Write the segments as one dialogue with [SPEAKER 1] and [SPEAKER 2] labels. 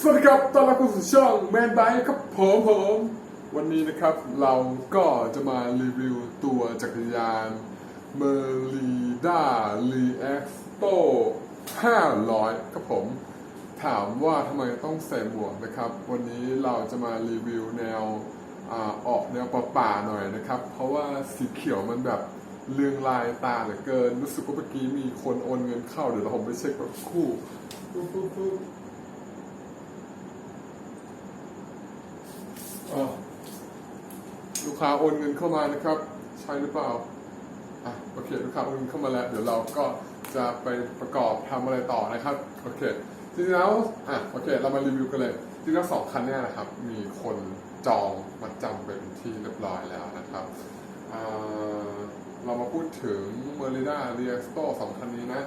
[SPEAKER 1] สวัสดีครับตอนรับเข้าสู่ช่องแมนไบครับผมผม วันนี้นะครับเราก็จะมารีวิวตัวจักรยาน m e r i d a r e x t o 500 ครับผม ถามว่าทำไมต้องใส่หมวกนะครับ วันนี้เราจะมารีวิวแนวอออกแนวป่าๆหน่อยนะครับ เพราะว่าสีเขียวมันแบบเลืองลายตาเหลือเกิน รู้สึกว่าเมื่อกี้มีคนโอนเงินเข้าเดี๋ยวเราผมไปเช็คแบบคู่ปุ๊บปุ๊บปุ๊บ อะ ลูกค้าโอนเงินเข้ามานะครับ ใช่หรือเปล่าอะโอเคลูกค้าโอนเงินเข้ามาแล้ว เดี๋ยวเราก็จะไปประกอบทำอะไรต่อนะครับโอเคจริงๆแล้วอะโอเค เรามารีวิวกันเลยจริงๆแล้วสองคันเนี่ยนะครับ มีคนจองมาจำไปเป็นที่เรียบร้อยแล้วนะครับเรามาพูดถึง Merida r e x t o สองคันนี้นะ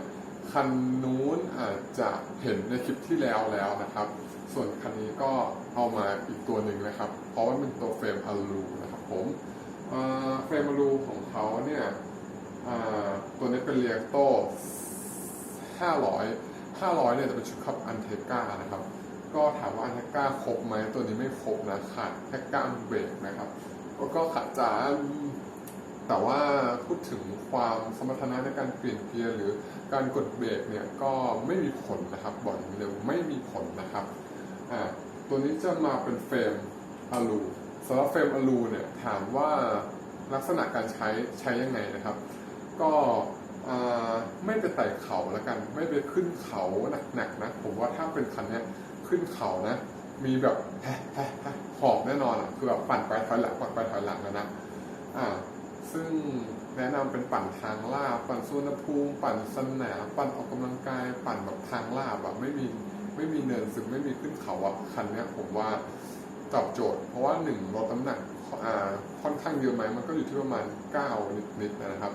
[SPEAKER 1] คันนู้นอาจจะเห็นในคลิปที่แล้วแล้วนะครับ ส่วนคันนี้ก็ เอามาอีกตัวหนึ่งนะครับ เพราะว่าเป็นตัวเฟรมอลูนะครับผมเฟรมอลูของเขาเนี่ยตัวนี้เป็นเรียกโต500 500เนี่ยจะเป็นชุดคับอันเทก้านะครับ ก็ถามว่าอันเทก้าครบไหมตัวนี้ไม่ครบนะขาดแค่ก้ามเบรกนะครับแล้วก็ขาดจานแต่ว่าพูดถึงความสมรรถนะในการเปลี่ยนเกียร์หรือการกดเบรกเนี่ยก็ไม่มีผลนะครับบอกอนเลยไม่มีผลนะครับอ่า ตัวนี้จะมาเป็นเฟรมอะลูสำหรับเฟรมอะลูเนี่ยถามว่าลักษณะการใช้ใช้ยังไงนะครับ ก็ไม่ไปไต่เขาแล้วกัน ไม่ไปขึ้นเขาหนักๆนะผมว่าถ้าเป็นคันนี้ขึ้นเขานะ มีแบบแฮะแฮะแฮะหอบแน่นอนอะคือแบบปั่นไปถอยหลังปั่นไปถอยหลังแล้วนะอ่าซึ่งแนะนำเป็นปั่นทางลาบปั่นสุวรรณภูมิ ปั่นสนามปั่นออกกำลังกาย ปั่นแบบทางลาบอะไม่มี ไม่มีเนินสึงไม่มีขึ้นเขาอะคันนี้ผมว่าตอบโจทย์ เพราะว่าหนึ่งลดน้ำหนักค่อนข้างเยอะไหมมันก็อยู่ที่ประมาณ 9 นิดๆนะครับ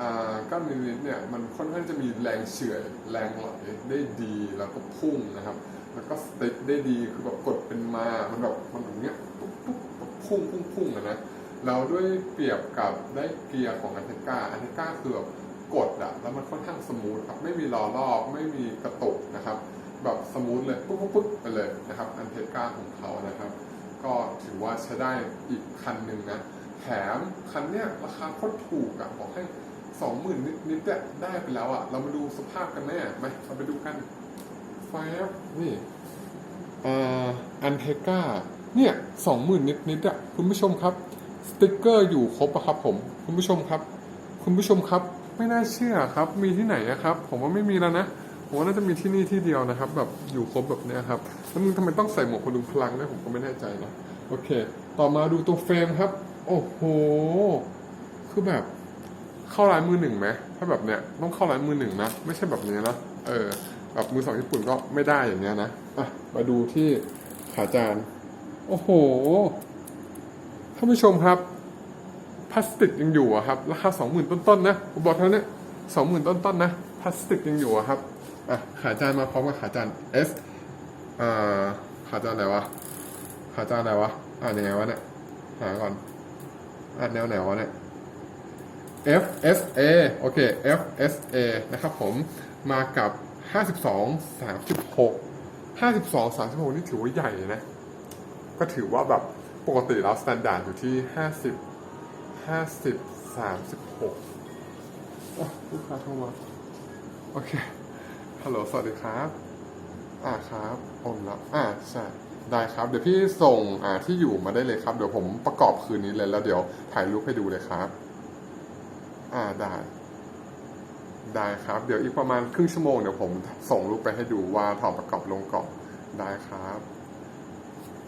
[SPEAKER 1] อ่า9นิดๆเนี่ยมันค่อนข้างจะมีแรงเฉื่อยแรงไหลได้ดีแล้วก็พุ่งนะครับ แล้วก็สติ๊กได้ดีคือแบบกดเป็นมา มันแบบมันอย่างเงี้ยปุ๊บปุ๊บปุ๊บพุ่งพุ่งพุ่งอะนะแล้วด้วยเปรียบกับได้เกียร์ของอันเทก้าอันเทก้าคือแบบกดอะแล้วมันค่อนข้างสมูทครับไม่มีล้อรอบไม่มีกระตุกนะครับ แบบสมูทเลยปุ๊บปุ๊บปุ๊บไปเลยนะครับอันเทก้าของเขานะครับ ก็ถือว่าใช้ได้อีกคันหนึ่งนะแถมคันเนี้ยราคาโคตรถูกอะบอกให้สองหมื่นนิดนิดๆเนี่ยได้ไปแล้วอะเรามาดูสภาพกันแน่ไหมเราไปดูกันไฟบนี่อันเทก้าเนี่ยสองหมื่นนิดนิดๆอะคุณผู้ชมครับสติกเกอร์อยู่ครบอะครับผมคุณผู้ชมครับ คุณผู้ชมครับ ไม่น่าเชื่อครับ มีที่ไหนอะครับ ผมว่าไม่มีแล้วนะ ผมว่าน่าจะมีที่นี่ที่เดียวนะครับ แบบอยู่ครบแบบเนี้ยครับแล้วมึงทำไมต้องใส่หมวกพดุงพลังด้วยผมก็ไม่แน่ใจนะโอเค ต่อมาดูตัวเฟรมครับ โอ้โห คือแบบเข้าร้านมือหนึ่งไหมถ้าแบบเนี้ยต้องเข้าร้านมือหนึ่งนะไม่ใช่แบบนี้นะเออแบบมือสองญี่ปุ่นก็ไม่ได้อย่างเงี้ยนะอะมาดูที่ขาจานโอ้โหท่านผู้ชมครับพลาสติกยังอยู่อะครับ ราคาสองหมื่นต้นๆนะผมบอกเท่านี้สองหมื่นต้นๆนะพลาสติกยังอยู่อะครับ อะขาจานมาพร้อมกับขาจาน S อ่าขาจานไหนวะขาจานไหนวะอ่านยังไงวะเนี่ยหาก่อนอ่านแนวไหนวะเนี่ย F S A โอเค F S A นะครับผมมากับ 52 36 52 36 นี่ถือว่าใหญ่นะ ก็ถือว่าแบบปกติแล้วสแตนดาร์ดอยู่ที่ 50ห้าสิบสามสิบหกลูกค้าโทรมา โอเค ฮัลโหล สวัสดีครับ อ่าครับโอนแล้วอ่าใช่ได้ครับ เดี๋ยวพี่ส่งอ่าที่อยู่มาได้เลยครับ เดี๋ยวผมประกอบคืนนี้เลยแล้วเดี๋ยวถ่ายรูปให้ดูเลยครับ อ่าได้ ได้ครับ เดี๋ยวอีกประมาณครึ่งชั่วโมงเดี๋ยวผมส่งรูปไปให้ดูว่าถอดประกอบลงกล่องได้ครับ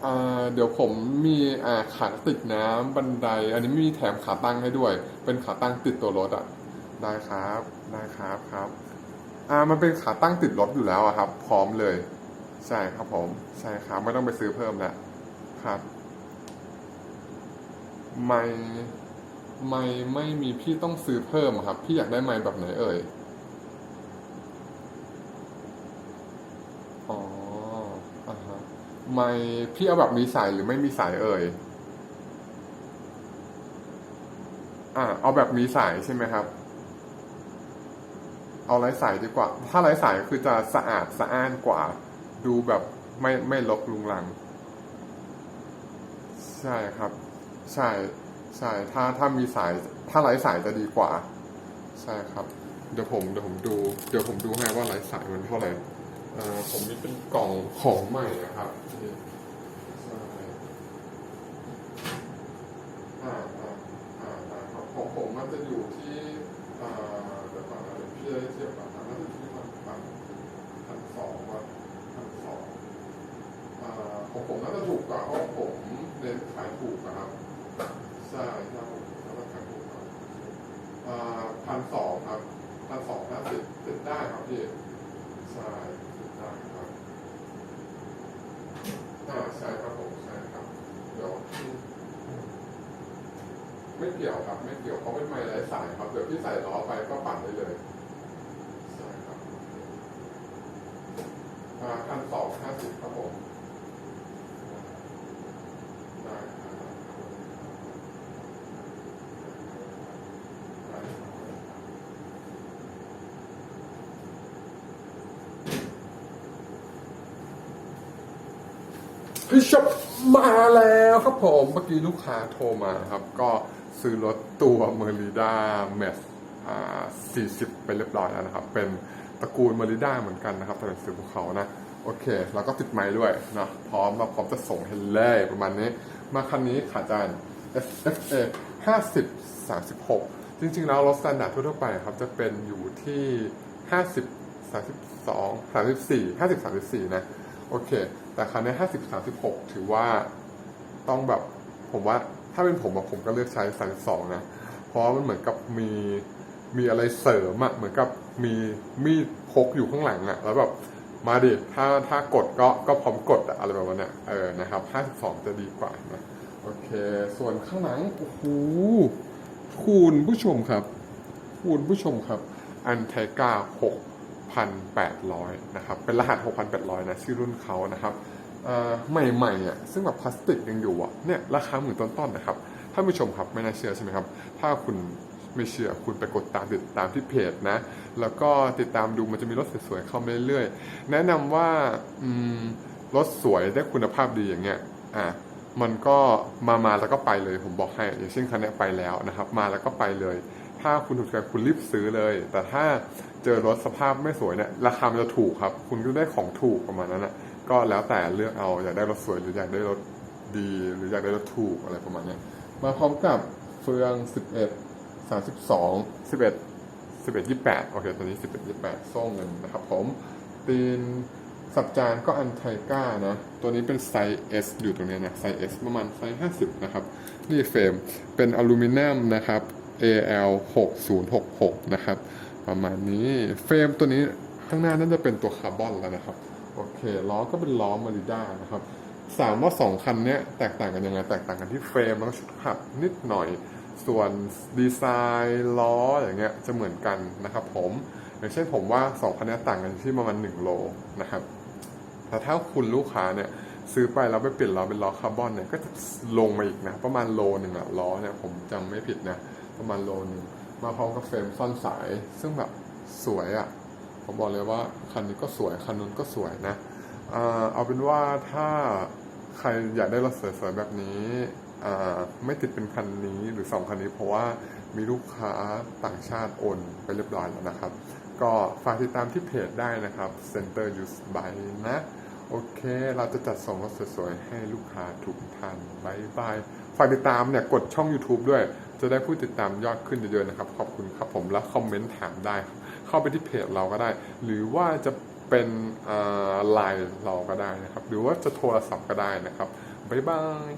[SPEAKER 1] อ่าเดี๋ยวผมมีอ่าขาติดน้ำบันได อันนี้มีแถมขาตั้งให้ด้วย เป็นขาตั้งติดตัวรถอะ ได้ครับ ได้ครับครับ อ่ามันเป็นขาตั้งติดรถอยู่แล้วครับ พร้อมเลย ใช่ครับผมใช่ครับไม่ต้องไปซื้อเพิ่มแล้วครับไม่ไม่ไม่มีพี่ต้องซื้อเพิ่มครับ พี่อยากได้ไม้แบบไหนเอ่ยอ๋ออ่าฮะไม่พี่เอาแบบมีสายหรือไม่มีสายเอ่ยอ่าเอาแบบมีสายใช่ไหมครับ เอาไร้สายดีกว่า ถ้าไร้สายคือจะสะอาดสะอ้านกว่า ดูแบบไม่ไม่ลกลุงลัง ใช่ครับ ใช่ใช่ถ้าถ้ามีสาย ถ้าไร้สายจะดีกว่า ใช่ครับ เดี๋ยวผมเดี๋ยวผมดู เดี๋ยวผมดูให้ว่าไร้สายมันเท่าไหร่อ่อผมมีเป็นกล่องของใหม่นะครับใช่อ่าอ่าอ่าอ่าครับของผมมันจะอยู่ที่อ่าเดี๋ยวก่อนนะเดี๋ยวพี่จะได้เทียบกันนะมันจะอยู่ที่พันพันพันสองว่าพันสองอ่าของผม น่าจะถูกกว่าเพราะผมเน้นขายถูกนะครับใช่ใช่ผมน่าจะขายถูกกว่าพันสองครับพันสองห้าสิบติดได้ครับพี่ใช่ติดได้ครับอ่าใช่ครับผมใช่ครับเดี๋ยวไม่เกี่ยวครับ ไม่เกี่ยวเพราะเป็นไม้ไร้สายครับเดี๋ยวพี่ใส่ล้อไปก็ปั่นได้เลยใช่ครับพันสองห้าสิบครับผมได้ครับได้ครับ พี่ชอบมาแล้วครับผมเมื่อกี้ลูกค้าโทรมาครับ ก็ซื้อรถตัว Merida m e s อ่า40ไปเรียบร้อยแล้วนะครับ เป็นตระกูล Merida เหมือนกันนะครับแต่เป็นสีภูเขานะ โอเค แล้วก็ติดไม้ด้วยเนาะพร้อมมาพร้อมจะส่งให้เลยประมาณนี้ มาคันนี้ขาจาน SFA 50 36 จริงๆ แล้วรถสแตนดาร์ดทั่วๆไปครับ จะเป็นอยู่ที่ 50 32 34 50 34 นะ โอเค แต่ครั้นี้50 36ถือว่าต้องแบบผมว่าถ้าเป็นผมอะผมก็เลือกใช้32นะ เพราะมันเหมือนกับมีมีอะไรเสริมอะเหมือนกับมีมีดพกอยู่ข้างหลังอะแล้วแบบมาดิถ้าถ้ากดก็ก็พร้อมกดอะอะไรแบบนั้นเนี่ยเออนะครับ52จะดีกว่านะโอเค ส่วนข้างหลังโอ้โหคุณผู้ชมครับคุณผู้ชมครับ อันไทกา 6,800 นะครับ เป็นรหัส 6,800 นะ ชื่อรุ่นเขานะครับใหม่ๆอะซึ่งแบบพลาสติกยังอยู่อะเนี่ยราคาหมื่นต้นๆนะครับท่านผู้ชมครับไม่น่าเชื่อใช่ไหมครับ ถ้าคุณไม่เชื่อคุณไปกดตามติดตามที่เพจนะ แล้วก็ติดตามดูมันจะมีรถสวยๆเข้ามาเรื่อยๆ แนะนำว่ารถสวยได้คุณภาพดีอย่างเงี้ยอะมันก็มามาแล้วก็ไปเลยผมบอกให้อย่างเช่นคันนี้ไปแล้วนะครับ มาแล้วก็ไปเลย ถ้าคุณถูกใจคุณรีบซื้อเลย แต่ถ้า เจอรถสภาพไม่สวยเนี่ยราคามันจะถูกครับ คุณก็ได้ของถูกประมาณนั้นนะก็แล้วแต่เลือกเอาอยากได้รถสวยหรืออยากได้รถดี หรืออยากได้รถถูกอะไรประมาณนี้มาพร้อมกับเฟือง 11 32 11 11 28โอเคตัวนี้ 11 28โซ่เงินนะครับผมตีนสับจานก็อันไทก้านะ ตัวนี้เป็นไซส์ S อยู่ตรงนี้นะ ไซส์ S ประมาณไซส์ 50 นะครับ นี่เฟรมเป็นอลูมิเนียมนะครับ AL 6066นะครับ ประมาณนี้เฟรมตัวนี้ข้างหน้าน่าจะเป็นตัวคาร์บอนแล้วนะครับ โอเคล้อก็เป็นล้อมาริด้านะครับถามว่าสองคันเนี้ยแตกต่างกันยังไงแตกต่างกันที่เฟรมแล้วชุดขับนิดหน่อย ส่วนดีไซน์ล้ออย่างเงี้ยจะเหมือนกันนะครับผมอย่างเช่นผมว่าสองคันนี้ต่างกันที่ประมาณ1โลนะครับแต่ถ้าคุณลูกค้าเนี่ยซื้อไปแล้วไปเปลี่ยนล้อเป็นล้อคาร์บอนเนี่ยก็จะลงมาอีกนะประมาณโลหนึ่งอะล้อเนี่ยผมจำไม่ผิดนะ ประมาณโลนึงมาพร้อมกับเฟรมซ่อนสาย ซึ่งแบบสวยอะผมบอกเลยว่าคันนี้ก็สวย คันนู้นก็สวยนะเอาเป็นว่าถ้าใครอยากได้รถสวยๆแบบนี้ไม่ติดเป็นคันนี้หรือสองคันนี้เพราะว่ามีลูกค้าต่างชาติโอนไปเรียบร้อยแล้วนะครับ ก็ฝากติดตามที่เพจได้นะครับ Center Use by นะ โอเค เราจะจัดส่งรถสวยๆ ให้ลูกค้าทุกท่านบายบายฝากติดตามเนี่ยกดช่อง YouTube ด้วย จะได้ผู้ติดตามยอดขึ้นเยอะๆนะครับ ขอบคุณครับผมแล้วคอมเมนต์ถามได้ เข้าไปที่เพจเราก็ได้ หรือว่าจะเป็นไลน์เราก็ได้นะครับ หรือว่าจะโทรศัพท์ก็ได้นะครับบายบาย